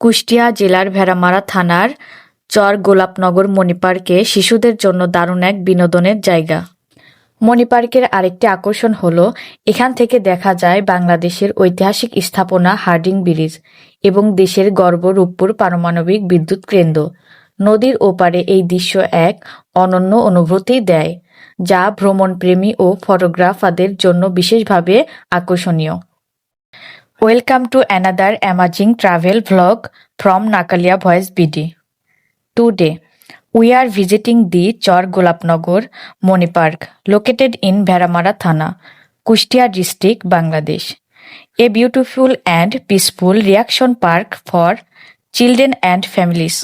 কুষ্টিয়া জেলার ভেড়ামারা থানার চর গোলাপনগর মণিপার্কে শিশুদের জন্য দারুণ এক বিনোদনের জায়গা। মণিপার্কের আরেকটি আকর্ষণ হল, এখান থেকে দেখা যায় বাংলাদেশের ঐতিহাসিক স্থাপনা হার্ডিং ব্রিজ এবং দেশের গর্ব রূপপুর পারমাণবিক বিদ্যুৎ কেন্দ্র। নদীর ওপারে এই দৃশ্য এক অনন্য অনুভূতি দেয়, যা ভ্রমণপ্রেমী ও ফটোগ্রাফারদের জন্য বিশেষভাবে আকর্ষণীয়। Welcome to another amazing travel vlog from Nakalia voice BD today we are visiting the Char Golapnagar Manipark located in Bheramara thana Kushtia district Bangladesh a beautiful and peaceful reaction park for children and families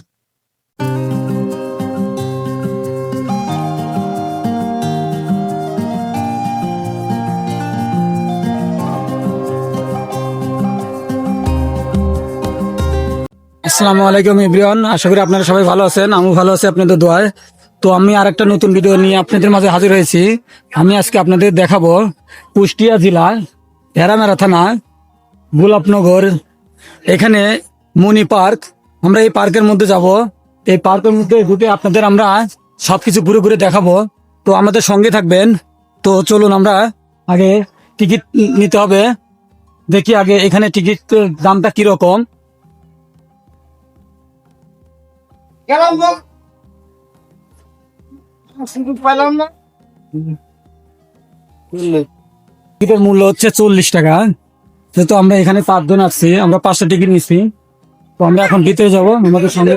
আসসালামু আলাইকুম ইব্রিয়ান। আশা করি আপনারা সবাই ভালো আছেন আমি ভালো আছি আপনাদের দোয়ায়। তো আমি আরেকটা নতুন ভিডিও নিয়ে আপনাদের মাঝে হাজির হয়েছি। আমি আজকে আপনাদের দেখাবো কুষ্টিয়া জেলা ভেড়ামেরা থানা, গোলাপনগর। এখানে মনি পার্ক। আমরা এই পার্কের মধ্যে যাব। এই পার্কের মধ্যে ঢুকে আপনাদের আমরা সব কিছু ঘুরে ঘুরে দেখাবো। তো আমাদের সঙ্গে থাকবেন। তো চলুন আমরা আগে টিকিট নিতে হবে। দেখি আগে এখানে টিকিট দামটা কীরকম। গেলাম বল শুধু পাইলাম না। টিকিটের মূল্য হচ্ছে চল্লিশ টাকা। যেহেতু আমরা এখানে পাঁচজন আসছি আমরা পাঁচটা টিকিট নিচ্ছি তো আমরা এখন ভিতরে যাব আমাদের সঙ্গে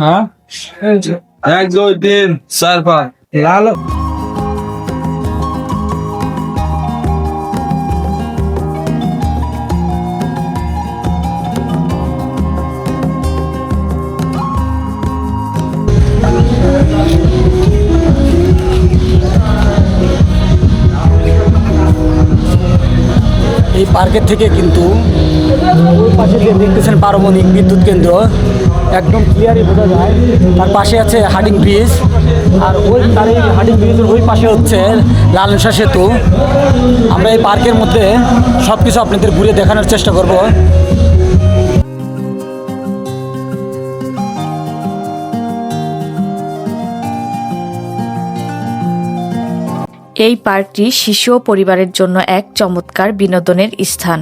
হ্যাঁ। এক দুই তিন চার পাঁচ। লাল। পার্কের থেকে কিন্তু ওই পাশে যে দেখতেছেন পারমাণবিক বিদ্যুৎ কেন্দ্র, একদম ক্লিয়ারই বোঝা যায়। তার পাশে আছে হার্ডিং ব্রিজ আর ওই তার এই হাডিং ব্রিজের ওই পাশে হচ্ছে লালনসা সেতু। আমরা এই পার্কের মধ্যে সব কিছু আপনাদের ঘুরে দেখানোর চেষ্টা করব। এই পার্কটি শিশু ও পরিবারের জন্য এক চমৎকার বিনোদনের স্থান।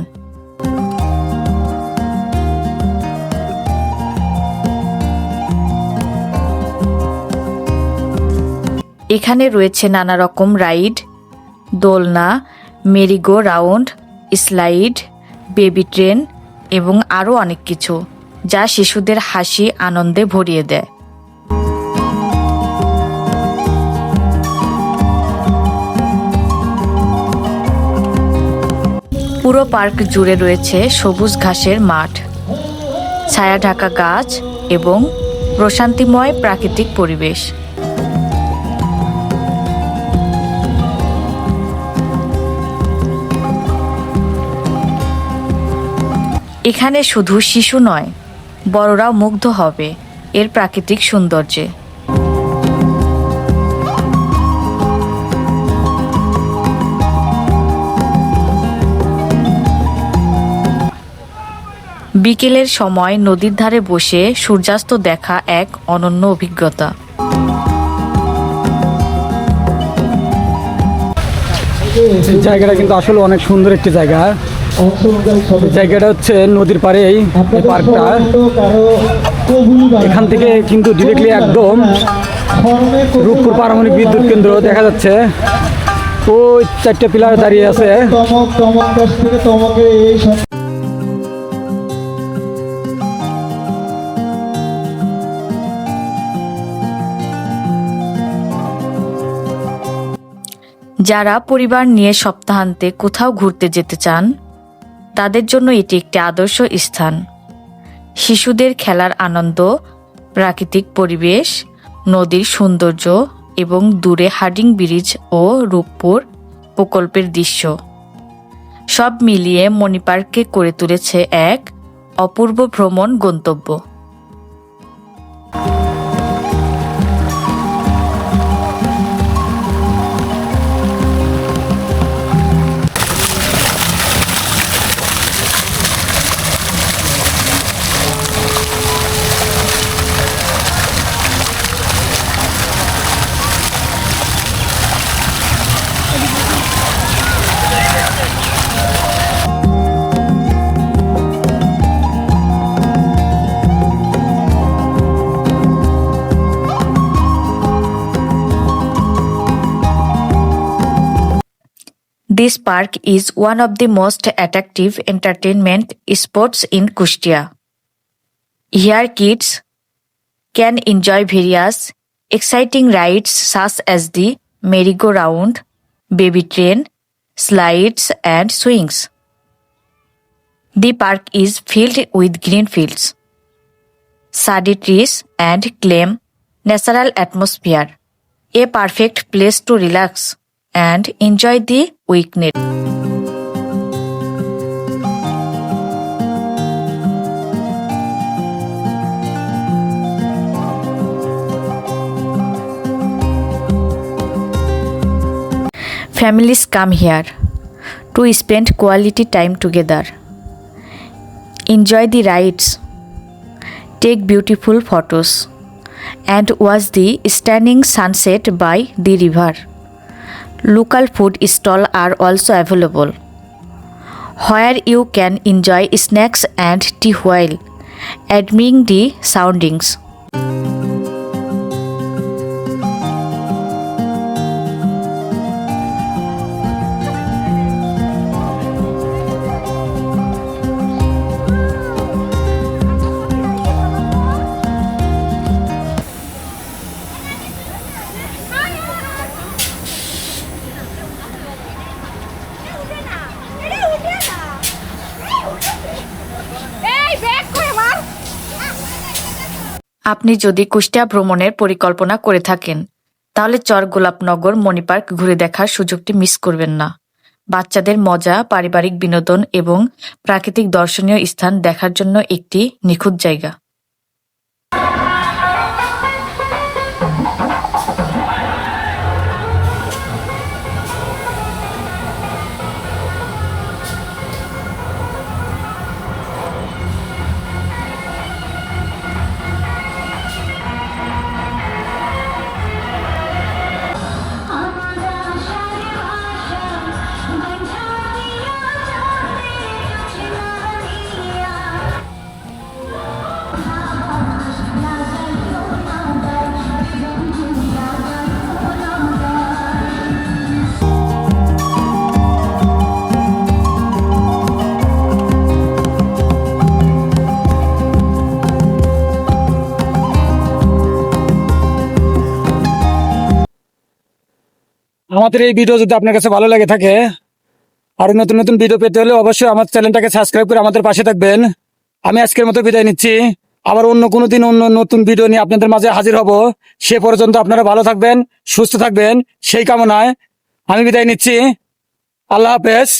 এখানে রয়েছে নানা রকম রাইড, দোলনা merry go round slide, baby train এবং আরও অনেক কিছু, যা শিশুদের হাসি, আনন্দে ভরিয়ে দেয়। পুরো পার্ক জুড়ে রয়েছে সবুজ ঘাসের মাঠ, ছায়া ঢাকা গাছ এবং প্রশান্তিময় প্রাকৃতিক পরিবেশ। এখানে শুধু শিশু নয়, বড়রাও মুগ্ধ হবে এর প্রাকৃতিক সৌন্দর্যে। বিকেলের সময় নদীর ধারে বসে সূর্যাস্ত দেখা এক অনন্য অভিজ্ঞতা। জায়গাটা কিন্তু আসলে অনেক সুন্দর একটি জায়গা। জায়গাটা হচ্ছে নদীর পাড়ে এই পার্কটা। এখান থেকে কিন্তু ডিরেক্টলি একদম রূপপুর পারমাণবিক বিদ্যুৎ কেন্দ্র দেখা যাচ্ছে। ওই চারটে পিলার দাঁড়িয়ে আছে। যারা পরিবার নিয়ে সপ্তাহান্তে কোথাও ঘুরতে যেতে চান, তাদের জন্য এটি একটি আদর্শ স্থান। শিশুদের খেলার আনন্দ, প্রাকৃতিক পরিবেশ, নদীর সৌন্দর্য এবং দূরে হার্ডিং ব্রিজ ও রূপপুর প্রকল্পের দৃশ্য। সব মিলিয়ে মণিপার্ককে করে তুলেছে এক অপূর্ব ভ্রমণ গন্তব্য। This park is one of the most attractive entertainment spots in Kustia. Here kids can enjoy various exciting rides such as the merry-go-round, baby train, slides and swings. The park is filled with green fields, shady trees and claim natural atmosphere. A perfect place to relax and enjoy the weekend. Families come here to spend quality time together. Enjoy the rides, take beautiful photos, and watch the stunning sunset by the river. Local food stalls are also available, where you can enjoy snacks and tea while admiring the surroundings. আপনি যদি কুষ্টিয়া ভ্রমণের পরিকল্পনা করে থাকেন, তাহলে চর গোলাপনগর মণিপার্ক ঘুরে দেখার সুযোগটি মিস করবেন না। বাচ্চাদের মজা, পারিবারিক বিনোদন এবং প্রাকৃতিক দর্শনীয় স্থান দেখার জন্য একটি নিখুঁত জায়গা। আমাদের এই ভিডিও যদি আপনার কাছে ভালো লাগে থাকে, আর নতুন নতুন ভিডিও পেতে হলে অবশ্যই আমার চ্যানেলটাকে সাবস্ক্রাইব করে আমাদের পাশে থাকবেন। আমি আজকের মতো বিদায় নিচ্ছি। আবার অন্য কোনো দিন অন্য নতুন ভিডিও নিয়ে আপনাদের মাঝে হাজির হব। সে পর্যন্ত আপনারা ভালো থাকবেন, সুস্থ থাকবেন, সেই কামনায় আমি বিদায় নিচ্ছি। আল্লাহ হাফেজ।